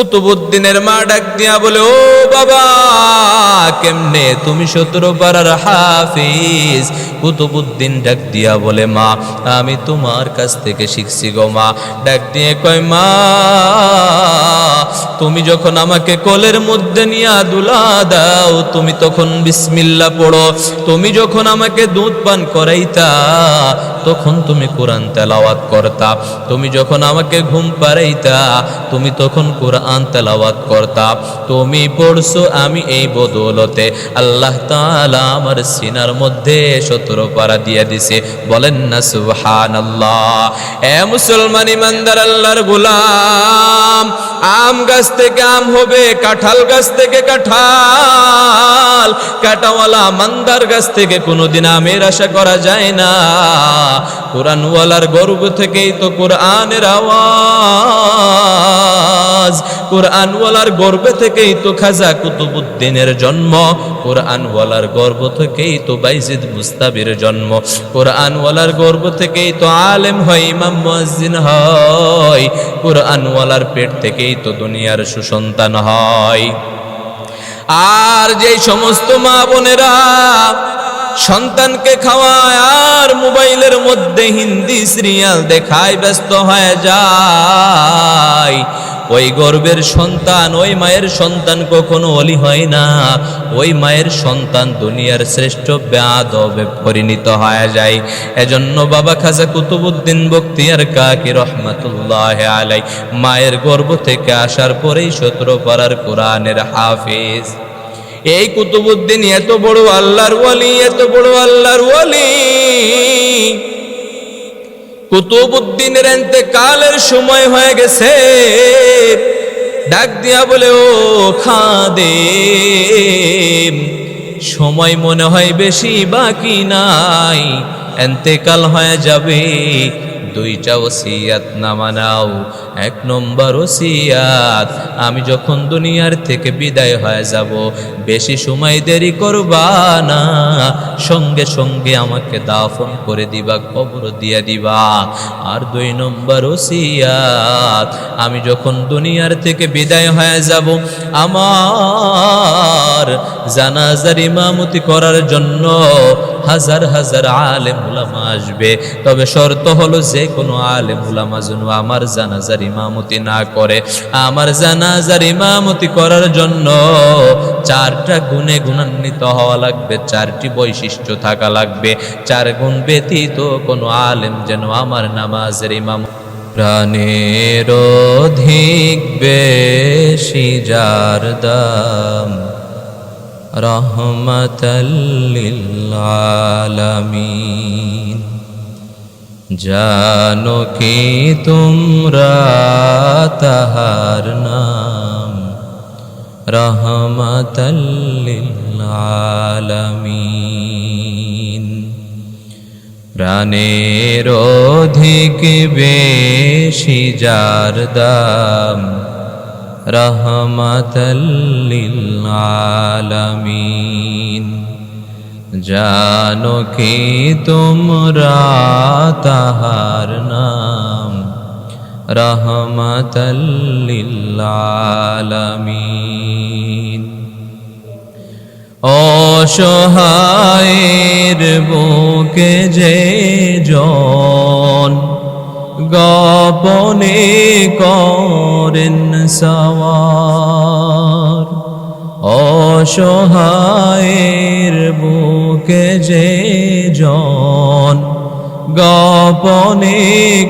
কুতুবুদ্দিনের মা ডাক দিয়া বলে, ও বাবা, কেমনে তুমি সতেরো পাড়ার হাফিজ? কুতুবুদ্দিন ডাক দিয়া বলে, মা, আমি তোমার কাছ থেকে শিখছি গো মা। ডাক দিয়ে কয়, মা, তুমি যখন আমাকে কোলের মধ্যে নিয়ে দুলা দাও, তুমি তখন বিসমিল্লা পড়ো। তুমি যখন আমাকে দুধ পান করাইতা তখন তুমি কোরআন তেলাওয়াত করতা। তুমি যখন আমাকে ঘুম পাড়াইতা, তুমি তখন কোরআন তেলাওয়াত করতা। তুমি পড়ছো আমি এই বদৌলতে, আল্লাহ তাআলা আমার সিনার মধ্যে সতেরো পারা দিয়ে দিছে। বলেন না সুহান আল্লাহ এ মুসলমান ইমানদার আল্লাহর গোলাম, আম গাছ থেকে আম হবে, কাঁঠাল গাছ থেকে কাঁঠাল, কাটাওয়ালা মান্দার গাছ থেকে কোনোদিন আমের আশা করা যায় না। কোরআনওয়ালার গর্ব থেকেই তো কোরআনের আওয়াজ। কোরআনওয়ালার গর্ব থেকেই তো খাজা কুতুবুদ্দিনের জন্ম। কোরআনওয়ালার গর্ব থেকেই তো বাইজিদ মুস্তাবির জন্ম। কোরআনওয়ালার গর্ব থেকেই তো আলেম হয়, ইমাম, মুয়াজ্জিন হয়। কোরআনওয়ালার পেট থেকেই তো দুনিয়ার সুসন্তান হয়। আর যে সমস্ত মা বোনেরা সন্তানকে খাওয়ায়, আর মোবাইলের মধ্যে হিন্দি সিরিয়াল দেখায়, ব্যস্ত হয়ে যায়। ওই গর্বের সন্তান, ওই মায়ের সন্তান কখনো অলি হয় না। ওই মায়ের সন্তান দুনিয়ার শ্রেষ্ঠ ব্যাদবে পরিণত হয়ে যায়। এজন্য বাবা খাজা কুতুবুদ্দিন বক্তিয়ার কাকি রহমাতুল্লাহ আলাই মায়ের গর্ভ থেকে আসার পরেই সতেরো পাড়ার কোরআনের হাফিজ। এই কুতুবুদ্দিন এত বড় আল্লাহর ওয়ালি, এত বড় আল্লাহর ওয়ালি। কুতুবুদ্দিনের এতে কালের সময় হয়ে গেছে। ডাক দিয়া বলে, ও খাদে সময় মনে হয় বেশি বাকি নাই, এন্তেকাল হয়ে যাবে। দুইটা ওসিয়াত নামানাও এক নম্বর ওসিয়াত, আমি যখন দুনিয়ার থেকে বিদায় হয়ে যাব, বেশি সময় দেরি করবা না। সঙ্গে সঙ্গে আমাকে দাফন করে দিবা, কবর দিয়ে দিবা। আর দুই নম্বর ওসিয়াত, আমি যখন দুনিয়ার থেকে বিদায় হয়ে যাব, আমার জানাজার ইমামতি করার জন্য হাজার হাজার আলেম আসবে। তবে শর্ত হলো যে কোনো আলেম যেন আমার জানাজার ইমামতি না করে। আমার জানাজার ইমামতি করার জন্য চারটা গুণে গুণান্বিত হওয়া লাগবে, চারটি বৈশিষ্ট্য থাকা লাগবে। চার গুণ ব্যতীত কোনো আলেম যেন আমার নামাজের ইমাম প্রাণের অধিক বেশি যার দাম রহমতলিলালামিন জানো কি তোমরা তাহার নাম? রহমতলিলালামিন প্রাণের অধিক বেশি যার দাম? রহমতলিলালামিন জানো কি তোমরা তাহার নাম? রহমতলিলালামিন অসহায়ের বুকে যে জন গোপনে করেন সওয়ার। অসহায়ের বুকে যে জন গোপনে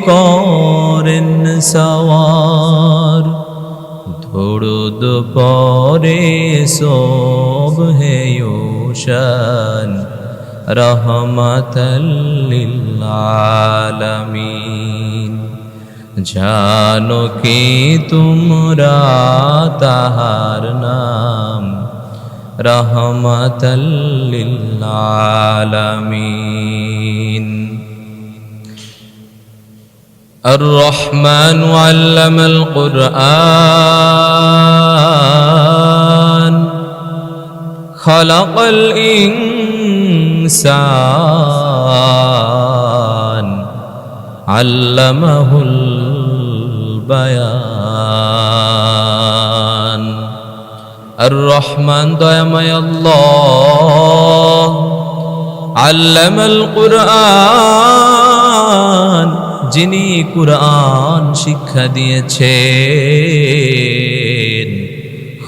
করেন সওয়ার। ধুরুদ পরে সব হেয়ুষান রহমতলিলালামিন জানো কি তোমরা তাহার নাম রহমতলিলালামিন الرحمن علم القرآن خلق الإنسان علمه البيان আর রহমান দয়াময় আল্লাহ আল্লামাল কুরআন যিনি কুরআন শিক্ষা দিয়েছেন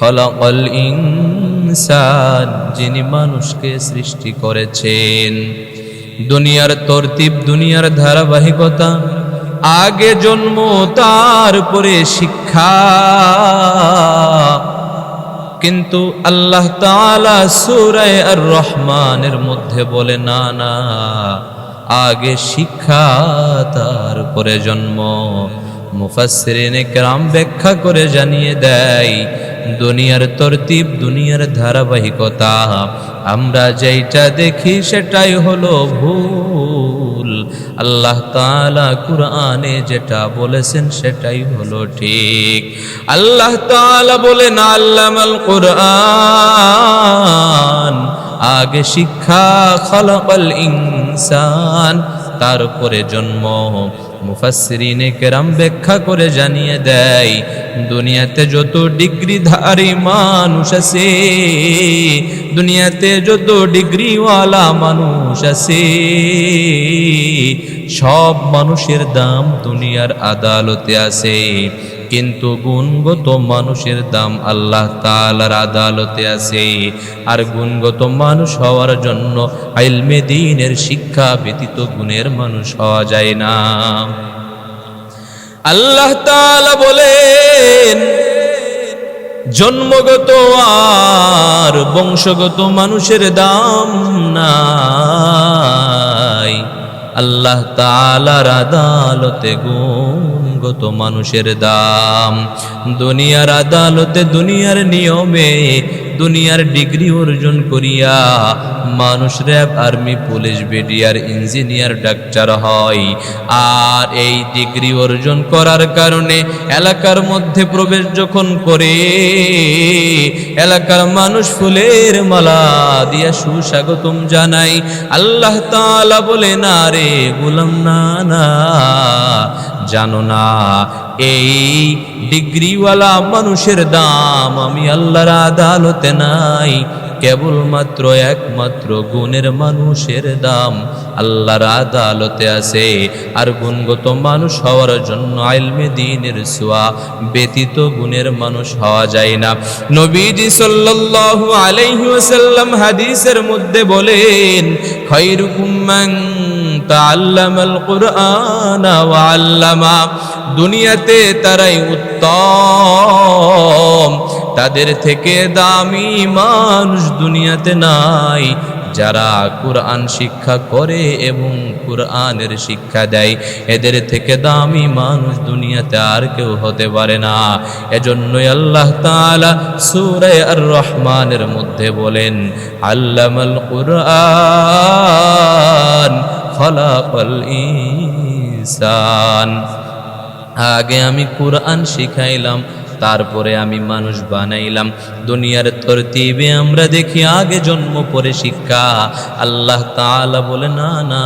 খলাকল ইনসান, যিনি মানুষকে সৃষ্টি করেছেন। দুনিয়ার তরতিব, দুনিয়ার ধারাবাহিকতা, আগে জন্ম তারপরে শিক্ষা। কিন্তু আল্লাহ তাআলা সূরায়ে আর রহমানের মধ্যে বলে, না না, আগে শিক্ষা তারপরে জন্ম। মুফাসসিরিনে কেরাম ব্যাখ্যা করে জানিয়ে দেয় দুনিয়ার তরতিব, দুনিয়ার ধারাবাহিকতা। আমরা যেটা দেখি সেটাই হলো ভুল। আল্লাহ তাআলা কুরআনে যেটা বলেছেন সেটাই হলো ঠিক। আল্লাহ তাআলা বলেন, আল্লামাল কুরআন, আগে শিক্ষা খলাকাল ইনসান, তারপরে জন্ম। মুফাসসিরিনে কেরাম ব্যাখ্যা করে জানিয়ে দেয়, দুনিয়াতে যত ডিগ্রিধারী মানুষ আছে, দুনিয়াতে যত ডিগ্রিওয়ালা মানুষ আছে, সব মানুষের দাম দুনিয়ার আদালতে আছে। কিন্তু গুণগত মানুষের দাম আল্লাহ তালার আদালতে আছে। আর গুণগত মানুষ হওয়ার জন্য আইলমে দিনের শিক্ষা ব্যতীত গুণের মানুষ হওয়া যায় না। আল্লাহ তাআলা বলেন, জন্মগত আর বংশগত মানুষের দাম নাই। আল্লাহ তালার আদালতে গুণগত মানুষের দাম। দুনিয়ার আদালতে দুনিয়ার নিয়মে দুনিয়ার ডিগ্রি অর্জন করিয়া মানুষ RAB, army, police, BDR, engineer, doctor হয়। আর এই ডিগ্রি অর্জন করার কারণে এলাকার মধ্যে প্রবেশ যখন করে, এলাকার মানুষ ফুলের মালা দিয়া সুস্বাগতম জানাই আল্লাহ তাআলা বলে, না রে গুলাম, না না। জানো না, এই ডিগ্রিওয়ালা মানুষের দাম আমি আল্লাহর আদালতে নাই। কেবলমাত্র একমাত্র গুণের মানুষের দাম আল্লাহর আদালতে আছে। আর গুণগত মানুষ হওয়ার জন্য আইলমে দিনের সোয়া ব্যতীত গুণের মানুষ হওয়া যায় না। নবীজি সাল্লাল্লাহু আলাইহি হাদিসের মধ্যে বলেন, খায়রুকুম মান তাআল্লামাল কুরআন আল্লামা। দুনিয়াতে তারাই উত্তম। তাদের থেকে দামি মানুষ দুনিয়াতে নাই। যারা কোরআন শিক্ষা করে এবং কোরআনের শিক্ষা দেয়, এদের থেকে দামি মানুষ দুনিয়াতে আর কেউ হতে পারে না। এজন্যই আল্লাহ তাআলা সূরা আর রহমানের মধ্যে বলেন, আল্লামাল কুরআন খলাকাল ইনসান। আগে আমি কোরআন শিখাইলাম, তারপরে আমি মানুষ বানাইলাম। দুনিয়ার তরতিবে আমরা দেখি আগে জন্ম পরে শিক্ষা। আল্লাহ তাআলা বলে, না না,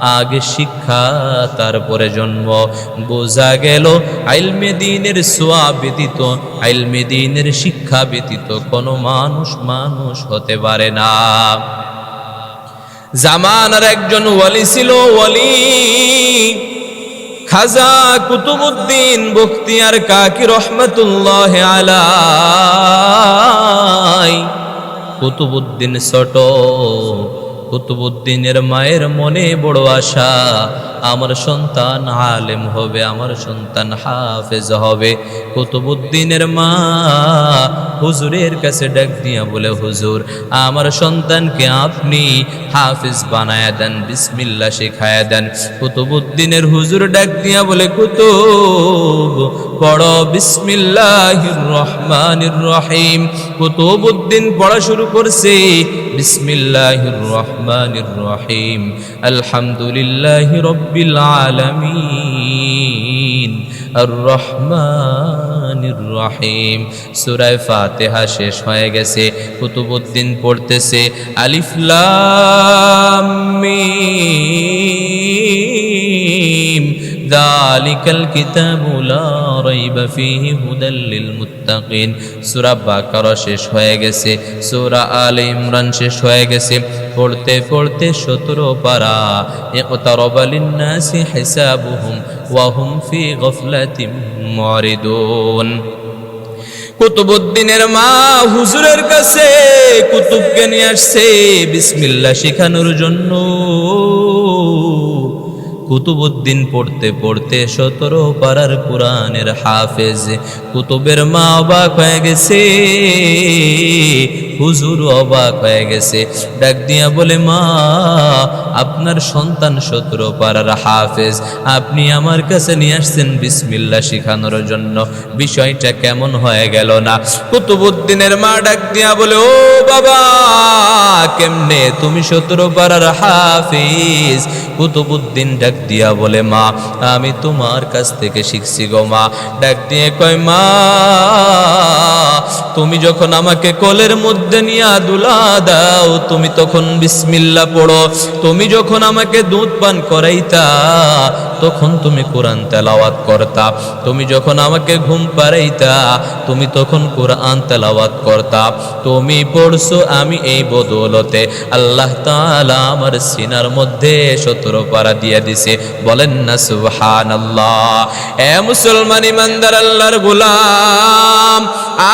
আগে শিক্ষা, তারপরে জন্ম। বোঝা গেল, আইলমে দিনের সোয়া ব্যতীত, আইলমে দিনের শিক্ষা ব্যতীত কোনো মানুষ মানুষ হতে পারে না। জামানার একজন ওয়ালি ছিল ওয়ালি। খাজা কুতুবুদ্দিন বখতিয়ার কাকি রহমতুল্লাহ আলাই। কুতুবুদ্দিন ছোট, কুতুবুদ্দিনের মায়ের মনে বড় আশা। আমার সন্তান আলেম হবে, আমার সন্তান হাফেজ হবে। কুতুবুদ্দিনের মা হুজুরের কাছে ডাক দিয়া বলে, হুজুর, আমার সন্তানকে আপনি হাফিজ বানায়া দেন বিসমিল্লা শেখায়া দেন। কুতুবুদ্দিনের হুজুর ডাক দিয়া বলে, কুতুব, পড়ো বিসমিল্লাহির রহমানির রহিম। কুতুবুদ্দিন পড়া শুরু করছে বিসমিল্লাহির রহমানির রহিম আলহামদুলিল্লাহি রব্বিল আলামিন। আর রহমানির রহিম সূরায়ে ফাতিহা শেষ হয়ে গেছে, কুতুবুদ্দিন পড়তেছে, আলিফ লাম মিম যালিকাল কিতাবু লা রাইবা ফীহি হুদাল লিল মুত্তাকিন। সূরা বাকারা শেষ হয়ে গেছে, সূরা আলে ইমরান শেষ হয়ে গেছে। পড়তে পড়তে সতেরো পারা লিন-নাসি হিসাবুহুম ওয়া হুম ফি গফলাতিম মুরিদুন। কুতুবুদ্দিনের মা হুজুরের কাছে কুতুবকে নিয়ে আসছে, বিসমিল্লাহ শেখানোর জন্য। কুতুবুদ্দিন পড়তে পড়তে সতেরো পাড়ার কোরআনের হাফেজ। কুতুবের মা অবাক হয়ে গেছে, হুজুর অবাক হয়ে গেছে। ডাক দিয়া বলে, মা, আপনার সন্তান সতেরো পাড়ার হাফেজ। আপনি আমার কাছে নিয়ে আসছেন বিসমিল্লা শেখানোর জন্য। বিষয়টা কেমন হয়ে গেল না? কুতুবুদ্দিনের মা ডাক দিয়া বলে, ও বাবা, কেমনে? তুমি সতেরো পাড়ার হাফিজ। কুতুবুদ্দিন ডাক দিয়া বলে, মা, আমি তোমার কাছ থেকে শিখছি গো মা। ডাক দিয়ে কয়, মা, তুমি যখন আমাকে কোলের মধ্যে নিয়ে দুলা দাও, তুমি তখন বিসমিল্লা পড়ো। তুমি যখন আমাকে দুধ পান করাইতা, তখন তুমি কোরআন তেলাওয়াত করতা। তুমি যখন আমাকে ঘুম পাড়াইতা, তুমি তখন কোরআন তেলাওয়াত করতা। তুমি পড়ছো আমি এই বদৌলতে। আল্লাহ তাআলা আমার সিনার মধ্যে সতেরো পারা দিয়ে দিছে। বলেন না সুহান আল্লাহ এ মুসলমান ইমানদার আল্লাহর গোলাম,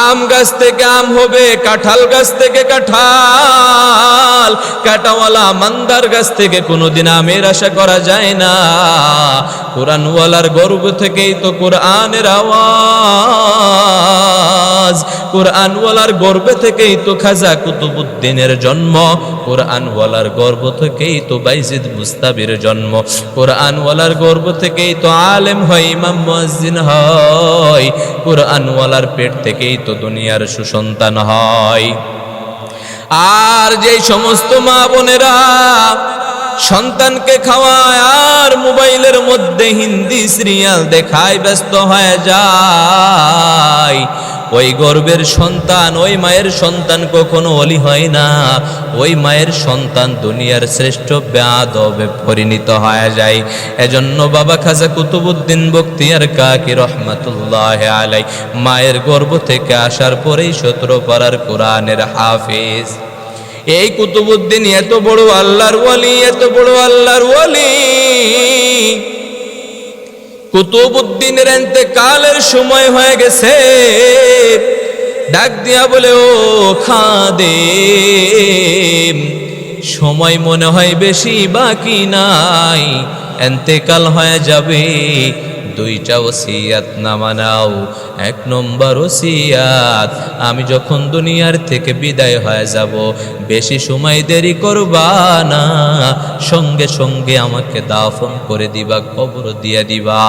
আম গাছ থেকে আম হবে, কাঁঠাল গাছ থেকে কাঁঠাল, কাটাওয়ালা মান্দার গাছ থেকে কোনোদিন আমের আশা করা যায় না। কোরআনওয়ালার গর্ব থেকেই তো কোরআনের আওয়াজ। কোরআনওয়ালার গর্বে থেকেই তো খাজা কুতুবুদ্দিনের জন্ম, কোরআনওয়ালার গর্ব থেকেই তো বাইজিদ মুস্তাবির জন্ম, কোরআনওয়ালার গর্ব থেকেই তো আলেম হয়, ইমাম মুয়াজ্জিন হয়, কোরআনওয়ালার পেট থেকেই তো দুনিয়ার সুসন্তান হয়। আর যেই সমস্ত মা বোনেরা সন্তানকে খাওয়ায় আর মোবাইলের মধ্যে হিন্দি সিরিয়াল দেখায়, ব্যস্ত হয়ে যায়। ওই গর্বের সন্তান, ওই মায়ের সন্তান কখনো অলি হয় না। ওই মায়ের সন্তান দুনিয়ার শ্রেষ্ঠ ব্যাদবে পরিণত হয়ে যায়। এজন্য বাবা খাজা কুতুবুদ্দিন বক্তিয়ার কাকি রহমাতুল্লাহ আলাই মায়ের গর্ভ থেকে আসার পরেই সতেরো পাড়ার কোরআনের হাফিজ। এই কুতুবুদ্দিন এত বড় আল্লাহর ওয়ালি, এত বড় আল্লাহর ওয়ালি। কুতুবুদ্দিনের কালের সময় হয়ে গেছে। ডাক দিয়া বলে, ও খাদে সময় মনে হয় বেশি বাকি নাই। এন্তেকাল হয়ে যাবে, দুইটা ওসিয়াত নামা নাও। এক নম্বর ওসিয়াত, আমি যখন দুনিয়ার থেকে বিদায় হয়ে যাব, বেশি সময় দেরি করবা না। সঙ্গে সঙ্গে আমাকে দাফন করে দিবা, কবর দিয়ে দিবা।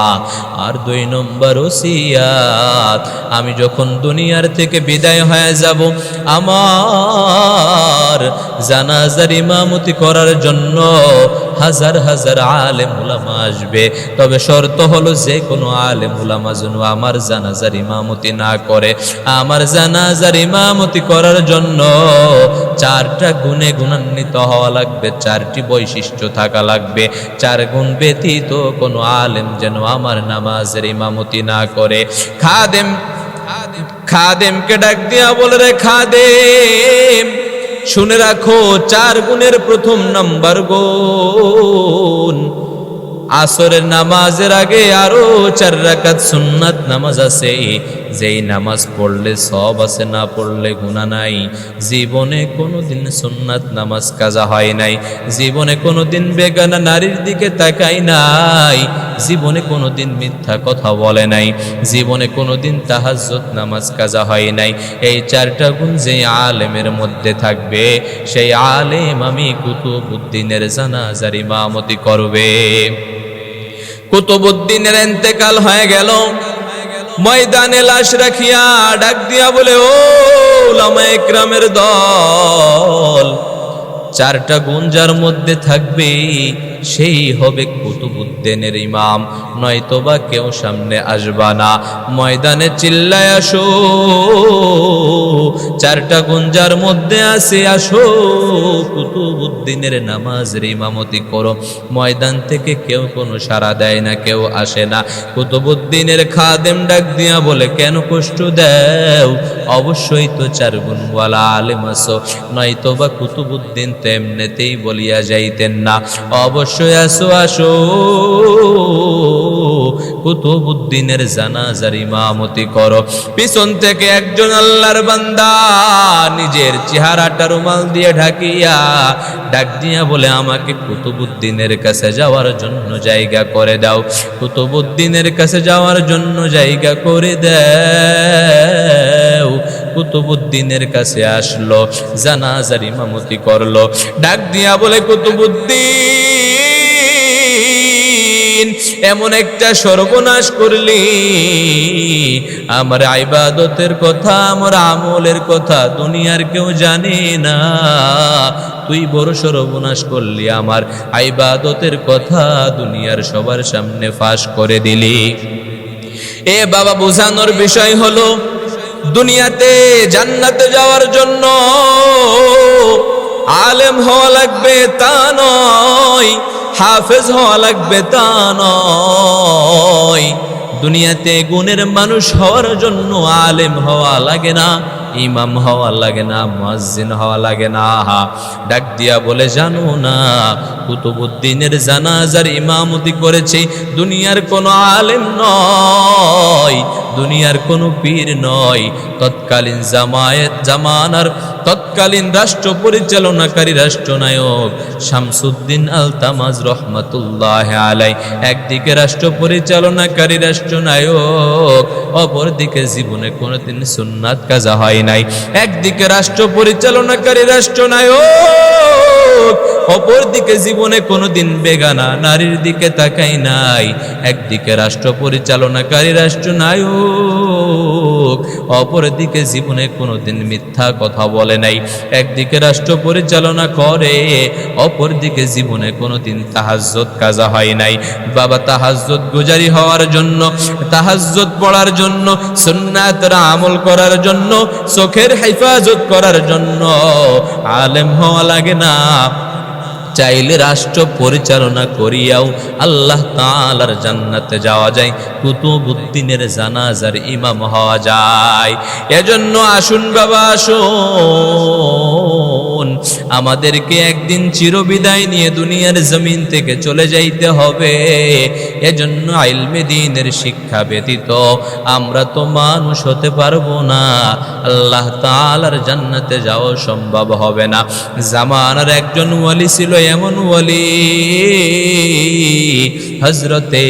আর দুই নম্বর ওসিয়াত, আমি যখন দুনিয়ার থেকে বিদায় হয়ে যাব, আমার জানাজার ইমামতি করার জন্য হাজার হাজার আলেম উলামা আসবে। তবে শর্ত হলো যে কোনো আলেম উলামা যেন আমার জানাজার ইমামতি না করে, আমার জানাজার ইমামতি করার জন্য চারটা গুণে গুণান্বিত হওয়া লাগবে, চারটি বৈশিষ্ট্য থাকা লাগবে। চার গুণ ব্যতীত কোনো আলেম যেন আমার নামাজের ইমামতি না করে। খাদেম, খাদেমকে ডাক দিয়া বলে রে খাদেম, শুনে রাখো, চার গুণের প্রথম নাম্বার গুণ আসরের নামাজের আগে আরও চার রাকাত সুন্নাত নামাজ আছে। যেই নামাজ পড়লে সব আছে, না পড়লে গুণা নাই। জীবনে কোনোদিন সুন্নাত নামাজ কাজা হয় নাই। জীবনে কোনোদিন বেগানা নারীর দিকে তাকাই নাই। জীবনে কোনোদিন মিথ্যা কথা বলে নাই। জীবনে কোনোদিন তাহাজ্জুদ নামাজ কাজা হয় নাই। এই চারটা গুণ যে আলেমের মধ্যে থাকবে, সেই আলেম আমি কুতুবুদ্দিনের জানাজার ইমামতি করবে। কুতুবুদ্দিনের এন্তেকাল হয়ে গেল। ময়দানে লাশ রাখিয়া ডাক দিয়া বলে ও লামা একরামের দল চারটা গুঞ্জার মধ্যে থাকবে, সেই হবে কুতুবুদ্দিনের ইমাম। নয়তোবা কেউ সামনে আসবা না। ময়দানে চিল্লায় আসো, চারটা গুঞ্জার মধ্যে আছে, আসো, কুতুবুদ্দিনের নামাজের ইমামতি করো। ময়দান থেকে কেউ কোনো সাড়া দেয় না, কেউ আসে না। কুতুবুদ্দিনের খাদেম ডাক দিয়া বলে, কেন কষ্ট দেও? অবশ্যই তো চার গুণওয়ালা আলেম আসো নয়তো বা কুতুবুদ্দিন তো এমনিতেই বলিয়া যাইতেন না। অবশ্যই আসো আসো। কুতুবুদ্দিনের জানাজার ইমামতি করো। পিছন থেকে একজন আল্লাহর বান্দা নিজের চেহারাটা রুমাল দিয়ে ঢাকিয়া ডাক দিয়া বলে, আমাকে কুতুবুদ্দিনের কাছে যাওয়ার জন্য জায়গা করে দাও। কুতুবুদ্দিনের কাছে যাওয়ার জন্য জায়গা করে দাও কুতুবুদ্দিনের কাছে আসলো, জানাজার ইমামতি করল। ডাক দিয়া বলে, কুতুবুদ্দিন, এমন একটা সর্বনাশ করলি। আমার আইবাদতের কথা, আমার আমলের কথা দুনিয়ার কেউ জানে না। তুই বড় সর্বনাশ করলি, আমার আইবাদতের কথা দুনিয়ার সবার সামনে ফাঁস করে দিলি। এ বাবা, বোঝানোর বিষয় হলো দুনিয়াতে জান্নাতে যাওয়ার জন্য আলেম হওয়া লাগবে তা নয়, হাফেজ হওয়া লাগবে তা নয়। দুনিয়াতে গুণের মানুষ হওয়ার জন্য আলেম হওয়া লাগে না। ইমাম হওয়া লাগে না, মুয়াজ্জিন হওয়া লাগে না। ডাক দিয়া বলে, জানো না কুতুবুদ্দিনের জানাজার ইমামতি করেছে, দুনিয়ার কোনো আলেম নয়, দুনিয়ার কোনো পীর নয়। তৎকালীন জামায়াত জামানার তৎকালীন রাষ্ট্র পরিচালনাকারী রাষ্ট্রনায়ক শামসুদ্দিন আল তামাজ রহমতুল্লাহ আলাই। একদিকে রাষ্ট্র পরিচালনাকারী রাষ্ট্রনায়ক, অপরদিকে জীবনে কোনোদিন সুন্নাত কাজা হয় নাই। একদিকে রাষ্ট্র পরিচালনাকারী রাষ্ট্রনায়ক অপরদিকে জীবনে কোনোদিন বেগানা, নারীর দিকে তাকাই নাই। একদিকে রাষ্ট্র পরিচালনাকারী রাষ্ট্রনায়ক, অপরদিকে জীবনে কোনোদিন মিথ্যা কথা বলে নাই। একদিকে রাষ্ট্র পরিচালনা করে, অপরদিকে জীবনে কোনোদিন তাহাজ্জত কাজা হয় নাই। বাবা তাহাজ্জত গুজারি হওয়ার জন্য তাহাজ্জত পড়ার জন্য সুন্নাতের আমল করার জন্য, চোখের হেফাজত করার জন্য। আলেম হওয়া লাগে না। চাইলে রাষ্ট্র পরিচালনা করিয়াও আল্লাহ তালার জান্নাতে যাওয়া যায় কুতুবুদ্দিনের জানাজার ইমাম হওয়া যায়। এজন্য আসুন বাবা, আসুন। আমাদেরকে একদিন চিরবিদায় নিয়ে দুনিয়ার জমিন থেকে চলে যাইতে হবে। এজন্য আইলমে দিনের শিক্ষা ব্যতীত আমরা তো মানুষ হতে পারব না। আল্লাহ তাআলার জান্নাতে যাওয়া সম্ভব হবে না। জামানার একজন ওয়ালি ছিল এমন ওয়ালি হজরতে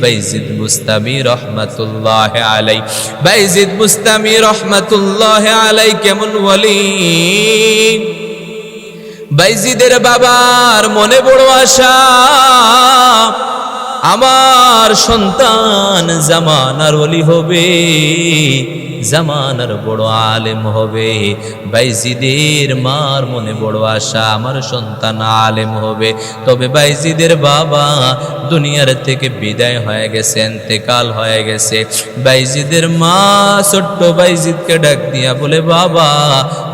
বাইজিদ মুস্তামি রহমাতুল্লাহ আলাই বাইজিদ মুস্তামি রহমাতুল্লাহ আলাই কেমন ওয়ালি? বাইজিদের বাবার মনে বড় আশা। আমার সন্তান জামানার ওলি হবে, জামানার বড় আলেম হবে। বাইজিদের মার মনে বড় আশা, আমার সন্তান আলেম হবে। তবে বাইজিদের বাবা দুনিয়ার থেকে বিদায় হয়ে গেছে এতেকাল হয়ে গেছে। বাইজিদের মা ছোট্ট বাইজিদকে ডাক দিয়া বলে, বাবা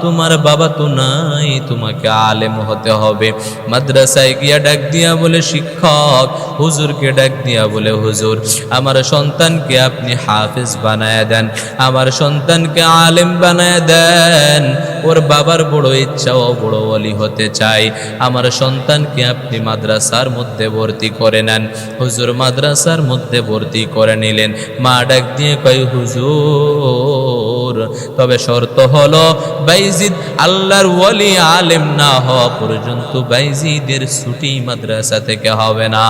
তোমার বাবা তো নাই, তোমাকে আলেম হতে হবে। মাদ্রাসায় গিয়া ডাক দিয়া বলে, শিক্ষক। হুজুরকে ডাক দিয়া বলে, হুজুর, আমার সন্তানকে আপনি হাফেজ বানায় দেন, আমার সন্তানকে আলেম বানায় দেন। ওর বাবার বড় ইচ্ছা, ও বড় অলি হতে চাই আমার সন্তানকে আপনি মাদ্রাসার মধ্যে ভর্তি করে নেন। হুজুর মাদ্রাসার মধ্যে ভর্তি করে নিলেন। মা ডাক দিয়ে কয়, হুজুর তবে শর্ত হলো, বাইজিদ আল্লাহর ওয়ালি আলেম না হওয়া পর্যন্ত বাইজিদের ছুটি মাদ্রাসা থেকে হবে না।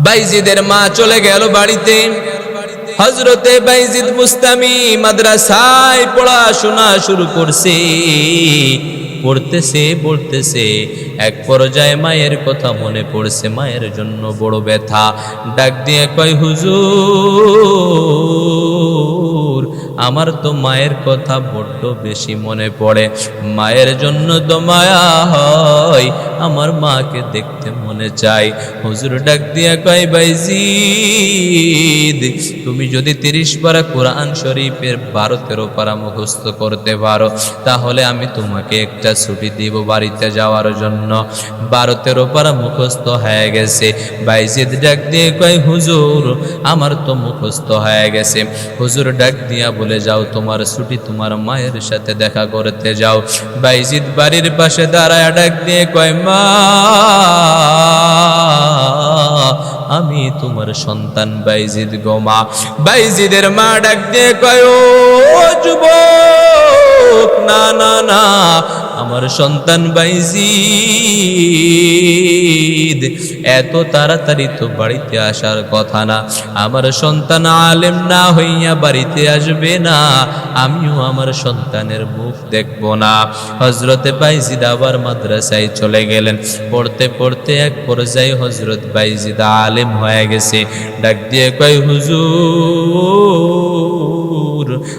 বাইজিদের মা চলে গেল বাড়িতে। হজরতে বাইজিদ মুস্তামি মাদ্রাসায় পড়াশোনা শুরু করছে। পড়তেছে পড়তেছে এক পর্যায়ে মায়ের কথা মনে পড়ছে, মায়ের জন্য বড় ব্যথা। ডাক দিয়ে কয়, হুজুর, আমার তো মায়ের কথা বড্ড বেশি মনে পড়ে। মায়ের জন্য তো মায়া হয়, আমার মাকে দেখতে মনে চাই হুজুর ডাক দিয়া কয়, বাইজিদ, তুমি যদি তিরিশ পারা কোরআন শরীফের বারো তেরো পারা মুখস্থ করতে পারো, তাহলে আমি তোমাকে একটা ছুটি দিব বাড়িতে যাওয়ার জন্য। বারো তেরো পারা মুখস্থ হয়ে গেছে। বাইজিদ ডাক দিয়ে কয়, হুজুর, আমার তো মুখস্থ হয়ে গেছে। হুজুর ডাক দিয়া বলে যাও, তোমার ছুটি তোমার মায়ের সাথে দেখা করতে যাও। বাইজিদ বাড়ির পাশে দাঁড়ায় ডাক দিয়ে কয়, মা, আমি তোমার সন্তান। বাইজিদ গোমা বাইজিদের মা ডাক দিয়ে কয়, ও যুবক না না না, আমার সন্তান বাইজিদ। এত তাড়াতাড়ি তো বাড়িতে আসার কথা না। আমার সন্তান আলেম না হইয়া বাড়িতে আসবে না। আমিও আমার সন্তানের মুখ দেখব না। হজরতে বাইজিদ আবার মাদ্রাসায় চলে গেলেন। পড়তে পড়তে এক পর্যায়ে হজরত বাইজিদ আলেম হয়ে গেছে। ডাক দিয়ে কয়, হুজুর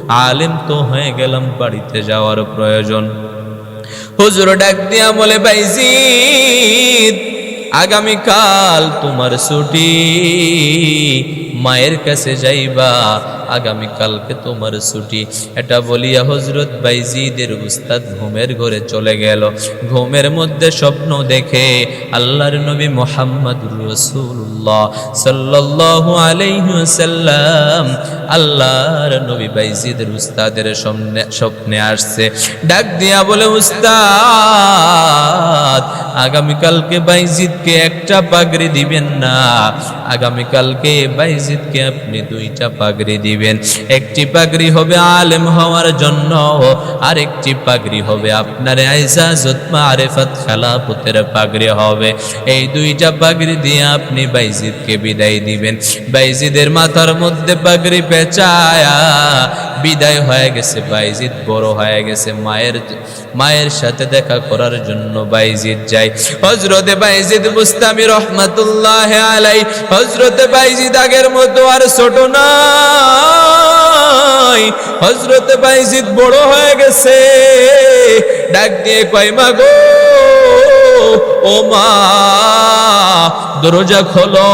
আলেম তো হয়ে গেলাম বাড়িতে যাওয়ার প্রয়োজন। হুজুর ডাক দিয়া বলে বাইজিদ আগামীকাল তোমার ছুটি। মায়ের কাছে যাইবা আগামী কালকে তোমার ছুটি। এটা বলিয়া হজরত বাইজিদের উস্তাদ ঘুমের ঘরে চলে গেল। ঘুমের মধ্যে স্বপ্ন দেখে আল্লাহর নবী মোহাম্মদুর রসুল্লাহ সাল্লাল্লাহু আলাইহি ওয়াসাল্লাম আল্লাহর নবী বাইজিদের উস্তাদের সামনে স্বপ্নে আসছে। ডাক দিয়া বলে, উস্তাদ, আগামীকালকে বাইজিদকে একটা পাগড়ি দিবেন না। আগামীকালকে বাইজিদকে আপনি দুইটা পাগড়ি দিবেন। একটি পাগড়ি হবে আলেম হওয়ার জন্য আর একটি পাগড়ি হবে আপনার আইজাজত মারেফত খেলাপতের পাগড়ি হবে। এই দুইটা পাগড়ি দিয়ে আপনি বাইজিদকে বিদায় দিবেন। বাইজিদের মাথার মধ্যে পাগড়ি পেঁচায়া বিদায় হয়ে গেছে বাইজিদ, বড় হয়ে গেছে মায়ের মায়ের সাথে দেখা করার জন্য বাইজিদ যায়। হজরতে বাইজিদ মুস্তামি রহমাতুল্লাহ আলাই হজরতে বাইজিদ আগের মতো আর ছোট নাই। হজরতে বাইজিদ বড় হয়ে গেছে, ডাক দিয়ে কয়, মা গো, ও মা, দরজা খোলো।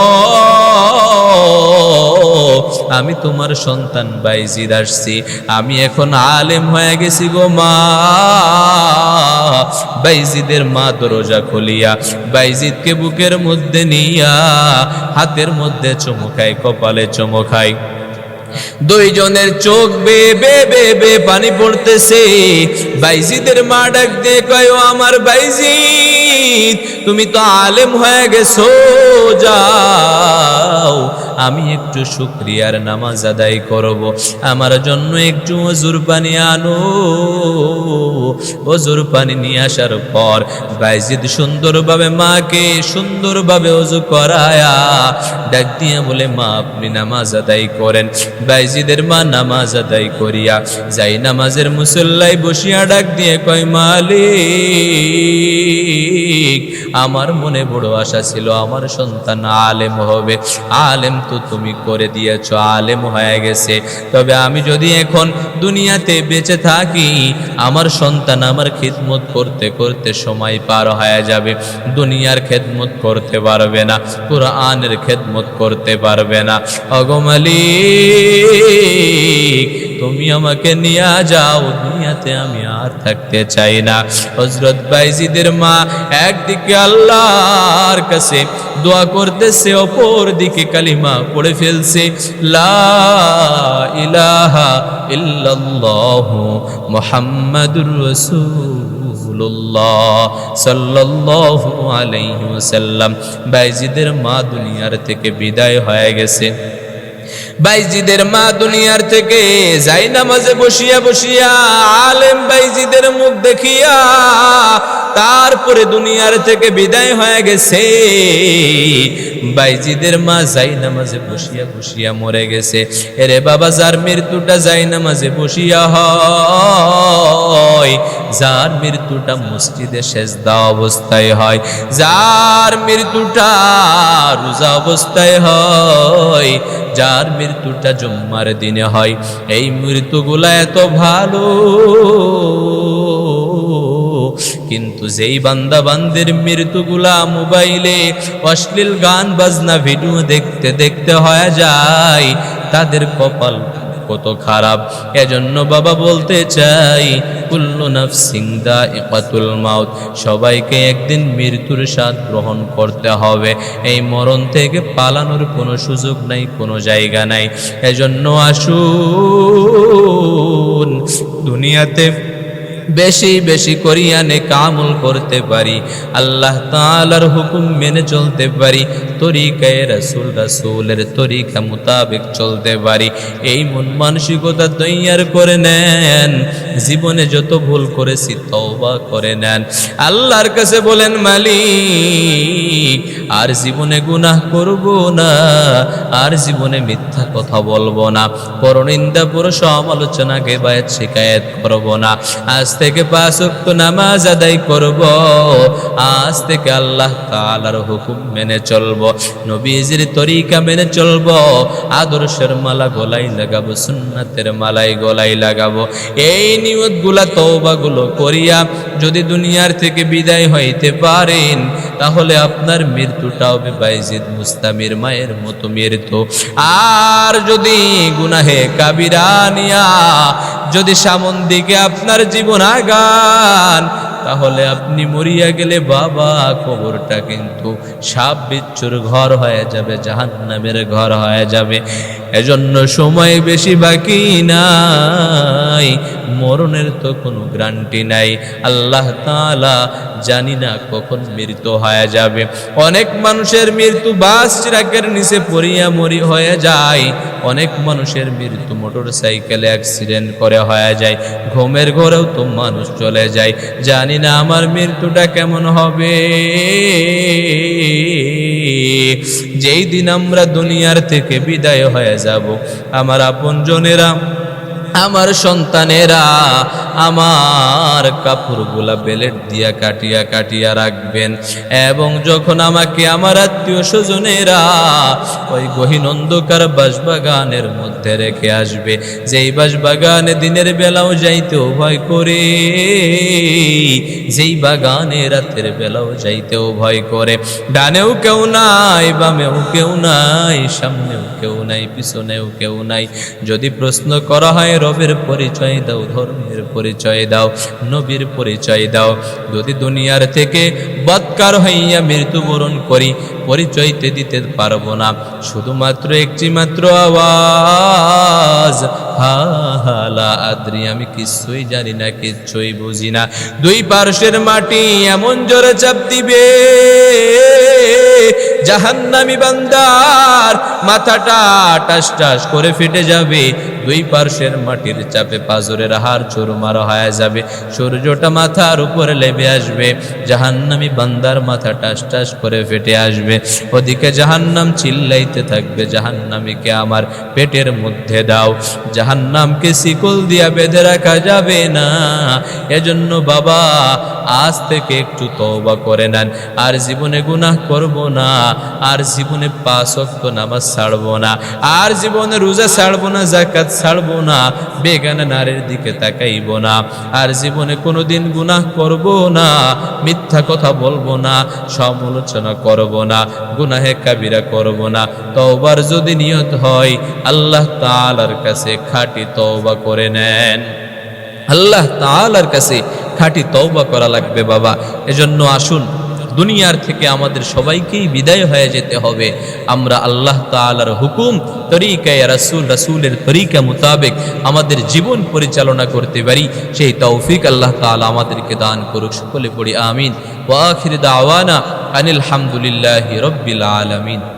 আমি তোমার সন্তান বাইজিদ আসছি। আমি এখন আলেম হয়ে গেছি গো মা। বাইজিদের মা দরজা খুলিয়া, বাইজিদকে বুকের মধ্যে নিয়া, হাতের মধ্যে চমকায়, কপালে চমকায়। দুইজনের চোখ বে বে বে বে পানি পড়তেছে। বাইজিদের মা ডাক দিয়ে কয় আমার বাইজিদ, তুমি তো আলেম হয়ে গেছো, যাও। আমি একটু শুক্রিয়ার নামাজ আদায় করব। আমার জন্য একটু অজুর পানি আনো। অজুর পানি নিয়ে আসার পর বাইজিদ সুন্দরভাবে মাকে সুন্দরভাবে অজু করায়া ডাক দিয়ে বলে, মা, আপনি নামাজ আদায় করেন। বাইজিদের মা নামাজ আদায় করিয়া যাই নামাজের মুসল্লাই বসিয়া ডাক দিয়ে কয়, মালিক, আমার মনে বড় আশা ছিল আমার সন্তান আলেম হবে। আলেম তো তুমি করে দিয়েছ, আলেম হয়ে গেছে। তবে আমি যদি এখন দুনিয়াতে বেঁচে থাকি, আমার সন্তান আমার খিদমত করতে করতে সময় পার হয়ে যাবে। দুনিয়ার খেদমত করতে পারবে না, কোরআনের খেদমত করতে পারবে না। অগমালিক তুমি আমাকে নিয়ে যাও, দুনিয়াতে আমি আর থাকতে চাই না। হজরত বাইজিদের মা একদিকে আল্লাহর কাছে দোয়া করতেছে অপর দিকে কালিমা পড়ে ফেলছে। লা ইলাহা ইল্লাল্লাহু মুহাম্মাদুর রাসূলুল্লাহ সাল্লাল্লাহু আলাইহি বাইজিদের মা দুনিয়ার থেকে বিদায় হয়ে গেছে। বাইজিদের মা দুনিয়ার থেকে যাই নামাজে বসিয়া বসিয়া আলেম বাইজিদের মুখ দেখিয়া তারপরে দুনিয়ার থেকে বিদায় হয়ে গেছে। বাইজিদের মা যাই নামাজে বসিয়া বসিয়া মরে গেছে। এরে বাবা, যার মৃত্যুটা যাই নামাজে বসিয়া হয়, যার মৃত্যুটা মসজিদে সেজদা অবস্থায় হয়, যার মৃত্যুটা রোজা অবস্থায় হয়, যার মৃত্যুটা জুম্মার দিনে হয়। এই মৃত্যুগুলা এত ভালো কিন্তু যেই বান্দা বান্দের মৃত্যুগুলা মোবাইলে অশ্লীল গান, বাজনা, ভিডিও দেখতে দেখতে হয়ে যায়, তাদের কপাল কত খারাপ। এজন্য বাবা বলতে চাই, কুল্লু নাফসিং দাইকাতুল মাউত, সবাইকে একদিন মৃত্যুর স্বাদ গ্রহণ করতে হবে। এই মরণ থেকে পালানোর কোনো সুযোগ নাই, কোনো জায়গা নাই। এজন্য আসুন, দুনিয়াতে বেশি বেশি করিয়া নেক আমল করতে পারি। আল্লাহ তাআলার হুকুম মেনে চলতে পারি। তরিকায় রাসূল রাসূলের তরিকা মোতাবেক চলতে পারি। এই মন মানসিকতা তৈয়ার করে নেন। জীবনে যত ভুল করেছি তওবা করে নেন। আল্লাহর কাছে বলেন, মালিক, আর জীবনে গুনাহ করব না, আর জীবনে মিথ্যা কথা বলব না। পরনিন্দা পুরো সমালোচনাকে বায়াত শিকায়ত করব না। আজ থেকে পাঁচক্ত নামাজ আদায় করব। আজ থেকে আল্লাহ তালার হুকুম মেনে চলব, নবীজির তরিকা মেনে চলব, আদর্শের মালা গলাই লাগাবো, সুন্নাতের মালাই গলাই লাগাবো। এই নিয়তগুলা তওবাগুলো করিয়া যদি দুনিয়ার থেকে বিদায় হইতে পারেন তাহলে আপনার মৃত্যুটা হবে বাইজিদ মুস্তামির মায়ের মতো মৃত্যু আর যদি গুনাহে কাবিরা নিয়া যদি সামন দিকে আপনার জীবন আগান, তাহলে আপনি মরিয়া গেলে বাবা কবরটা কিন্তু সাপ বিচ্ছুর ঘর হয়ে যাবে, জাহান্নামের ঘর হয়ে যাবে। এজন্য সময় বেশি বাকি নাই। মরণের তো কোনো গ্রান্টি নাই। আল্লাহ তাআলা জানি না কখন মৃত্যু হয়ে যাবে। অনেক মানুষের মৃত্যু বাস চিরাকের নিচে পড়িয়া মরি হয়ে যায়। অনেক মানুষের মৃত্যু মোটর সাইকেলে অ্যাক্সিডেন্ট করে হয়ে যায়। ঘুমের ঘরেও তো মানুষ চলে যায়। জানি না আমার মৃত্যুটা কেমন হবে। যেই দিন আমরা দুনিয়ার থেকে বিদায় হয়ে যাব। আমার আপনজনেরা আমার সন্তানেরা আমার কাপড়গুলা বেলেট দিয়া কাটিয়া কাটিয়া রাখবেন। এবং যখন আমাকে আমার আত্মীয় স্বজনেরা ওই গহীন অন্ধকার বাসবাগানের মধ্যে রেখে আসবে, যেই বাসবাগানে দিনের বেলাও যাইতেও ভয় করে, যেই বাগানে রাতের বেলাও যাইতেও ভয় করে। ডানেও কেউ নাই, বামেও কেউ নাই, সামনেও কেউ নাই, পিছনেও কেউ নাই। যদি প্রশ্ন করা হয় রবের পরিচয় দাও, ধর্মের পরিচয় দাও, নবীর পরিচয় দাও। যদি দুনিয়ার থেকে বৎকার হইয়া মৃত্যুবরণ করি, পরিচয়তে দিতে পারব না। শুধুমাত্র একটি মাত্র আওয়াজ হালা আদ্রি, আমি কিছুই জানি না কিচ্ছুই বুঝি না। দুই পার্শ্বের মাটি এমন জোরে চাপ দিবে, জাহান্নামি বান্দার মাথাটা টাস টাস করে ফেটে যাবে। দুই পার্শ্বের মাটির চাপে পাজরের হার চুরমার হয়ে যাবে। সূর্যটা মাথার উপরে লেবে আসবে। জাহান্নামি বান্দার মাথা টাস টাস করে ফেটে আসবে। ওদিকে জাহান্নাম চিল্লাইতে থাকবে। জাহান্নামীকে আমার পেটের মধ্যে দাও। জাহান্নামকে শিকল দিয়া বেঁধে রাখা যাবে না। এজন্য বাবা, আজ থেকে একটু তওবা করে নেন। আর জীবনে গুনাহ করব না। আর জীবনে পাঁচ নামাজ ছাড়বো না। আর জীবনে রোজা ছাড়বো না জাকাত ছাড়বো না, বেগানা নারীর দিকে তাকাইব না। আর জীবনে কোনো দিন গুনাহ করব না, মিথ্যা কথা বলব না, সমালোচনা করব না, গুনাহে কাবিরা করব না। তওবার যদি নিয়ত হয়, আল্লাহ তাআলার কাছে খাঁটি তওবা করে নেন। আল্লাহ তাআলার কাছে খাঁটি তওবা করা লাগবে বাবা। এজন্য আসুন দুনিয়ার থেকে আমাদের সবাইকেই বিদায় হয়ে যেতে হবে। আমরা আল্লাহ তালার হুকুম তরিকায় রাসুল, রাসুলের তরিকা মোতাবেক আমাদের জীবন পরিচালনা করতে পারি। সেই তৌফিক আল্লাহ তাল আমাদেরকে দান করুক। সকলে পড়ি আমিন। ওয়াখির দাওয়ানা আনিল হামদুলিল্লাহ রব্বিল আলামিন।